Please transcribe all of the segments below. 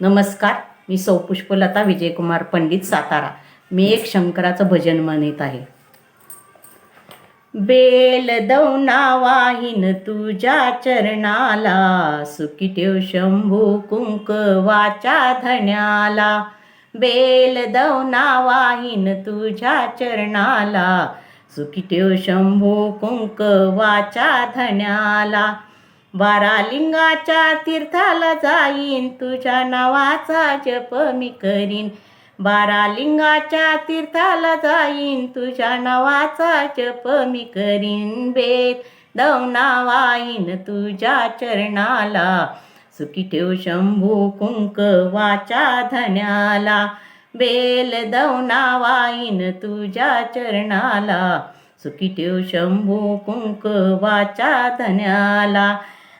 नमस्कार मी सौ पुष्पलता विजयकुमार पंडित सातारा. मी एक शंकराचं भजन म्हणत आहे. बेल दौना वाहीन तुझ्या चरणाला सुखी ठेव शंभू कुंक वाचा धन्याला. बेल दौना वाहीन तुझ्या चरणाला सुखी ठेव शंभू कुंक वाचा धन्याला. बारा लिंगाच्या तीर्थाला जाईन तुझ्या नावाचा जप मी करीन. बारा लिंगाच्या तीर्थाला जाईन तुझ्या नावाचा जप मी करीन. बेत दवना वाईन तुझ्या चरणाला सुखी ठेव शंभू कुंक वाचा धन्याला. बेल दवना वाईन तुझ्या चरणाला सुखी ठेव शंभू कुंक वाचा धन्याला.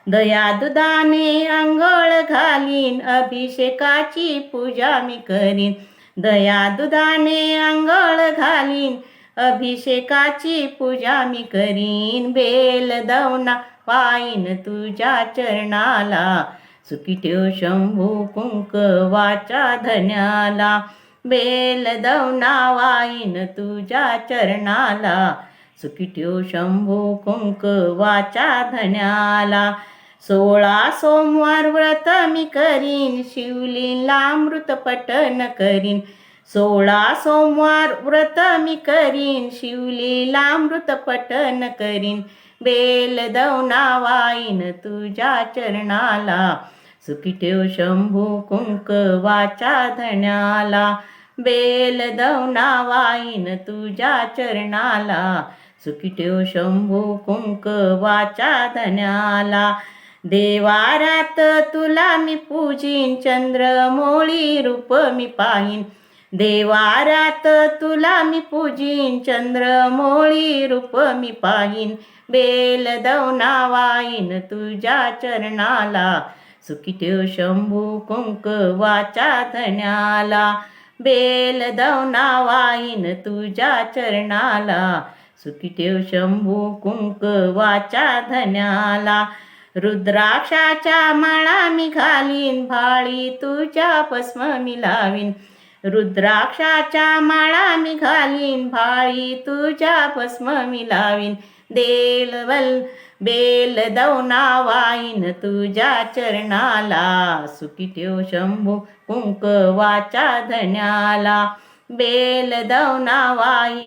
दया दुधाने आंघोळ घालीन अभिषेकाची पूजा मी करीन. दया दुधाने आंघोळ घालीन अभिषेकाची पूजा मी करीन. बेल दवना वाईन तुझ्या चरणाला सुखी ठेव शंभू कुंक वाचा धन्याला. बेल दवना वाईन तुझ्या चरणाला सुखी ठेव शंभू कुंक वाचा धन्याला. सोळा सोमवार व्रत मी करीन शिवलीला अमृत पठन करीन. सोळा सोमवार व्रत मी करीन शिवलीला अमृत पठन करीन. बेल दवना वाईन तुझ्या चरणाला सुखी ठेव शंभू कुंक वाचा धण्याला. बेल दवना वाईन तुझ्या चरणाला सुखी ठेव शंभू कुंक वाचा धण्याला. देवारात तुला मी पूजीन चंद्रमोळी रूप मी पाहिन. देवारात तुला मी पूजीन चंद्रमोळी रूप मी पाहिन. बेल दवना वाईन तुझ्या चरणाला सुखी ठेव शंभू कुंक वाचा धन्याला. बेल दवना वाईन तुझ्या चरणाला सुखी ठेव शंभू कुंक वाचा धन्याला. रुद्राक्षाच्या माळा मी घालीन भाळी तुझ्या भस्म मी लावीन. रुद्राक्षाच्या माळा मी घालीन भाळी तुझ्या भस्म मी लावीन. देल वल बेल दवना वाईन तुझ्या चरणाला सुखी ठेव शंभू कुंक वाचा धन्याला. Bell दवना wine